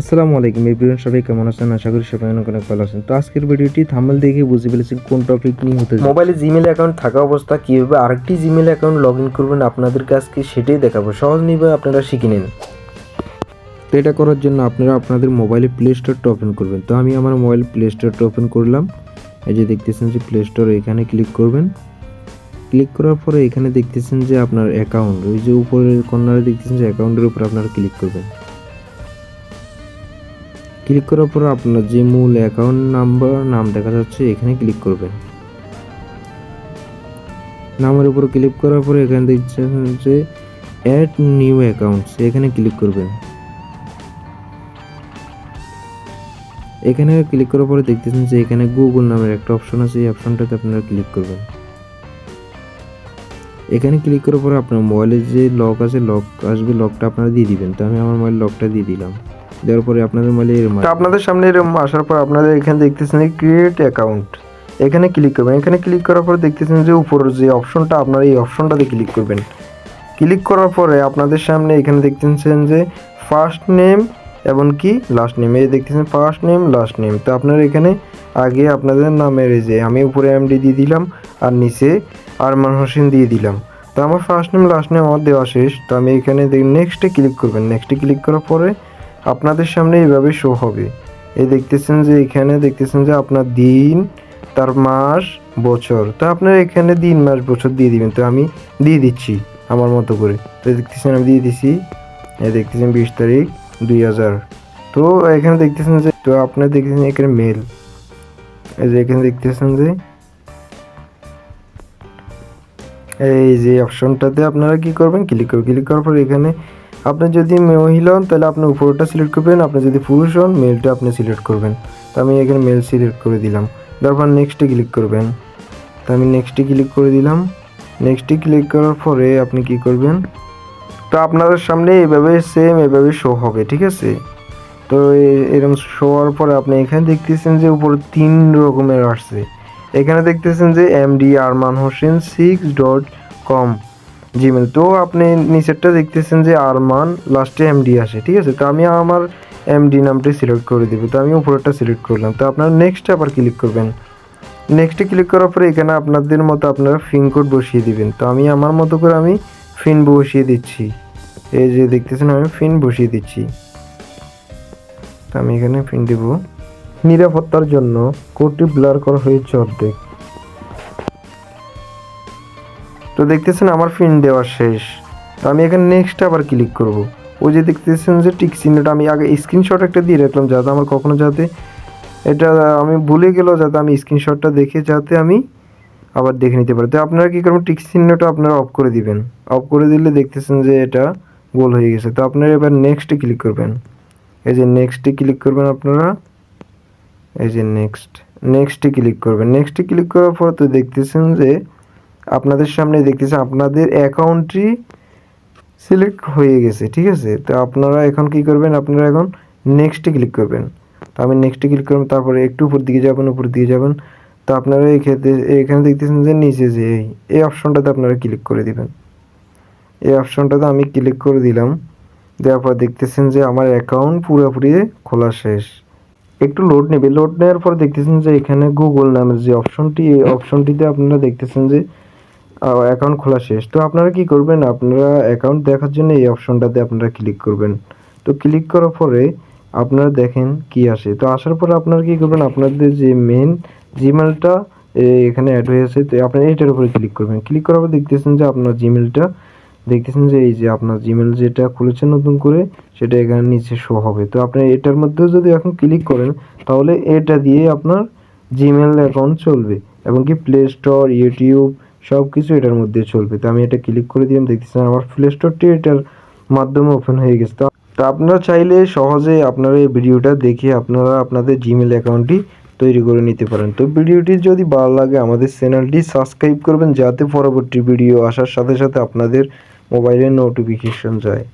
আসসালামু আলাইকুম ভিডিও সবাই কেমন আছেন? আশা করি সবাই অনেক অনেক ভালো আছেন। তো আজকের ভিডিওটি থাম্বনেল দেখে বুঝে ফেলেছেন কোন টপিক নিয়ে হতে মোবাইলে জিমেল অ্যাকাউন্ট থাকা অবস্থা কীভাবে আরেকটি জিমেল অ্যাকাউন্ট লগ ইন করবেন আপনাদেরকে আজকে সেটাই দেখাবো। সহজ নিবে আপনারা শিখে নিন। তো এটা করার জন্য আপনারা আপনাদের মোবাইলে প্লে স্টোরটা ওপেন করবেন। তো আমি আমার মোবাইল প্লে স্টোরটা ওপেন করলাম। এই যে দেখতেছেন যে প্লে স্টোর এখানে ক্লিক করবেন। ক্লিক করার পরে এখানে দেখতেছেন যে আপনার অ্যাকাউন্ট ওই যে উপরের কর্নারে দেখতেছেন যে অ্যাকাউন্টের উপর আপনারা ক্লিক করবেন। ক্লিক করার পর আপনার যে মূল অ্যাকাউন্ট নাম্বার নাম দেখা যাচ্ছে, এখানে ক্লিক করবেন। নামের উপর ক্লিক করার পরে এখানে দেখছেন যে অ্যাড নিউ অ্যাকাউন্টস এখানে ক্লিক করবেন। এখানে ক্লিক করার পরে দেখতেছেন যে এখানে গুগল নামের একটা অপশন আছে, এই অপশনটাতে আপনারা ক্লিক করবেন। এখানে ক্লিক করার পরে আপনার মোবাইলে যে লক আছে লক আসবে লকটা আপনারা দিয়ে দিবেন। তো আমি আমার মোবাইল লকটা দিয়ে দিলাম। দেওয়ার পরে আপনাদের তো আপনাদের সামনে এরকম আসার পর আপনাদের এখানে দেখতেছেন ক্রিয়েট অ্যাকাউন্ট এখানে ক্লিক করবেন। এখানে ক্লিক করার পর দেখতেছেন যে উপর যে অপশনটা আপনারা এই অপশনটাতে ক্লিক করবেন। ক্লিক করার পরে আপনাদের সামনে এখানে দেখতেছেন যে ফার্স্ট নেম এবং কি? লাস্ট নেম এই দেখতেছেন ফার্স্ট নেম লাস্ট নেম তো আপনারা এখানে আগে আপনাদের নামের এই যে আমি উপরে এমডি দিয়ে দিলাম আর নিচে আরমান হোসেন দিয়ে দিলাম। তো আমার ফার্স্ট নেম লাস্ট নেম আমার দেওয়া শেষ। তো আমি এখানে নেক্সটে ক্লিক করবেন। নেক্সটে ক্লিক করার পরে আপনাদের সামনে এইভাবে শো হবে। এই দেখতেছেন যে এখানে দেখতেছেন যে আপনার দিন, তার মাস, বছর। তো আপনারা এখানে দিন, মাস, বছর দিয়ে দিবেন। তো আমি দিয়ে দিচ্ছি আমার মতো করে। তো দেখতেছেন আমি দিয়ে দিছি। এই দেখতেছেন বিশ তারিখ দুই হাজার। তো এখানে দেখতেছেন যে, তো আপনারা দেখতেছেন এখানে মেল এই যে এখানে দেখতেছেন যে, এই যে অপশনটাতে আপনারা কি করবেন? ক্লিক করবেন। ক্লিক করার পর এখানে আপনি যদি মহিলা হন, তাহলে আপনি উপরটা সিলেক্ট করবেন। আপনি যদি পুরুষ হন মেলটা আপনি সিলেক্ট করবেন। তো আমি এখানে মেল সিলেক্ট করে দিলাম। তারপর নেক্সটে ক্লিক করবেন। তো আমি নেক্সটে ক্লিক করে দিলাম। নেক্সটে ক্লিক করার পরে আপনি কি করবেন? তো আপনাদের সামনে এইভাবে সেম এভাবে শো হবে, ঠিক আছে? তো এরকম শো হওয়ার পরে আপনি এখানে দেখতেছেন যে উপরে তিন রকমের আসছে। এখানে দেখতেছেন যে M D Arman Hossain six dot com Gmail তো আপনি নিচেরটা দেখতেছেন যে আরমান লাস্টে এমডি আসে, ঠিক আছে? তো আমি আমার এমডি নামটি সিলেক্ট করে দেবো। তো আমি উপরেরটা সিলেক্ট করলাম। তো আপনারা নেক্সটে আবার ক্লিক করবেন। নেক্সটে ক্লিক করার পরে এখানে আপনাদের মতো আপনারা ফিন কোড বসিয়ে দিবেন। তো আমি আমার মতো করে আমি ফিন বসিয়ে দিচ্ছি। এই যে দেখতেছেন, আমি ফিন বসিয়ে দিচ্ছি। তো আমি এখানে ফিন দিব। নিরাপত্তার জন্য কোডটি ব্লার করা হয়েছে অর্ধেক। তো দেখতেছেন আমার ফিন দেওয়া শেষ। তো আমি এখানে নেক্সট আবার ক্লিক করব। ওই যে দেখতেছেন যে টিক চিহ্নটা আমি আগে স্ক্রিনশট একটা দিয়ে রাখলাম যাতে আমার কখনো যাতে এটা আমি ভুলে গেলেও যাতে আমি স্ক্রিনশটটা দেখে যাতে আমি আবার দেখে নিতে পারি। তো আপনারা কী করবেন টিক চিহ্নটা আপনারা অফ করে দিবেন। অফ করে দিলে দেখতেছেন যে এটা গোল হয়ে গেছে। তো আপনারা এবার নেক্সটে ক্লিক করবেন। এই যে নেক্সটে ক্লিক করবেন আপনারা। এই যে নেক্সট নেক্সটে ক্লিক করবেন। নেক্সটে ক্লিক করার পর তো দেখতেছেন যে আপনাদের সামনে দেখতেছেন আপনাদের অ্যাকাউন্টটি সিলেক্ট হয়ে গেছে, ঠিক আছে? তো আপনারা এখন কি করবেন? আপনারা এখন নেক্সটে ক্লিক করবেন। তো আমি নেক্সটে ক্লিক করবেন তারপরে একটু উপর দিকে যাবেন, উপর দিকে যাবেন। তো আপনারা এই ক্ষেত্রে, এখানে দেখতেছেন যে নিচে যে এই এই অপশনটাতে আপনারা ক্লিক করে দিবেন। এই অপশনটাতে আমি ক্লিক করে দিলাম। দেওয়ার পর দেখতেছেন যে আমার অ্যাকাউন্ট পুরোপুরি খোলা শেষ। একটু লোড নেবে। লোড নেওয়ার পর দেখতেছেন যে এখানে গুগল নামের যে অপশনটি এই অপশনটিতে আপনারা দেখতেছেন যে অ্যাকাউন্ট খোলা শেষ। তো আপনারা কি করবেন? আপনারা অ্যাকাউন্ট দেখার জন্য এই অপশনটাতে আপনারা ক্লিক করবেন। তো ক্লিক করার পরে আপনারা দেখেন কি আসে। তো আসার পরে আপনারা কি করবেন? আপনাদের যে মেন জিমেলটা এখানে অ্যাড হয়েছে তো আপনারা এইটার উপরে ক্লিক করবেন। ক্লিক করার পর দেখতেছেন যে আপনার জিমেলটা দেখতেছেন যে এই যে আপনার জিমেল যেটা খুলেছেন নতুন করে, সেটা এখানে নিচে শো হবে। তো আপনি এটার মধ্যেও যদি এখন ক্লিক করেন, তাহলে এটা দিয়ে আপনার জিমেল অ্যাকাউন্ট চলবে। এবং কি প্লে স্টোর ইউটিউব সব কিছু এটার মধ্যে চলবে। তো আমি এটা ক্লিক করে দিলাম, দেখতেছেন আমার প্লে স্টোরটি এটার মাধ্যমে ওপেন হয়ে গেছে। তো আপনারা চাইলে সহজে আপনারা এই ভিডিওটা দেখে আপনারা আপনাদের জিমেল অ্যাকাউন্টটি তৈরি করে নিতে পারেন। তো ভিডিওটি যদি ভালো লাগে, আমাদের চ্যানেলটি সাবস্ক্রাইব করবেন, যাতে পরবর্তী ভিডিও আসার সাথে সাথে আপনাদের মোবাইলে নোটিফিকেশন যায়।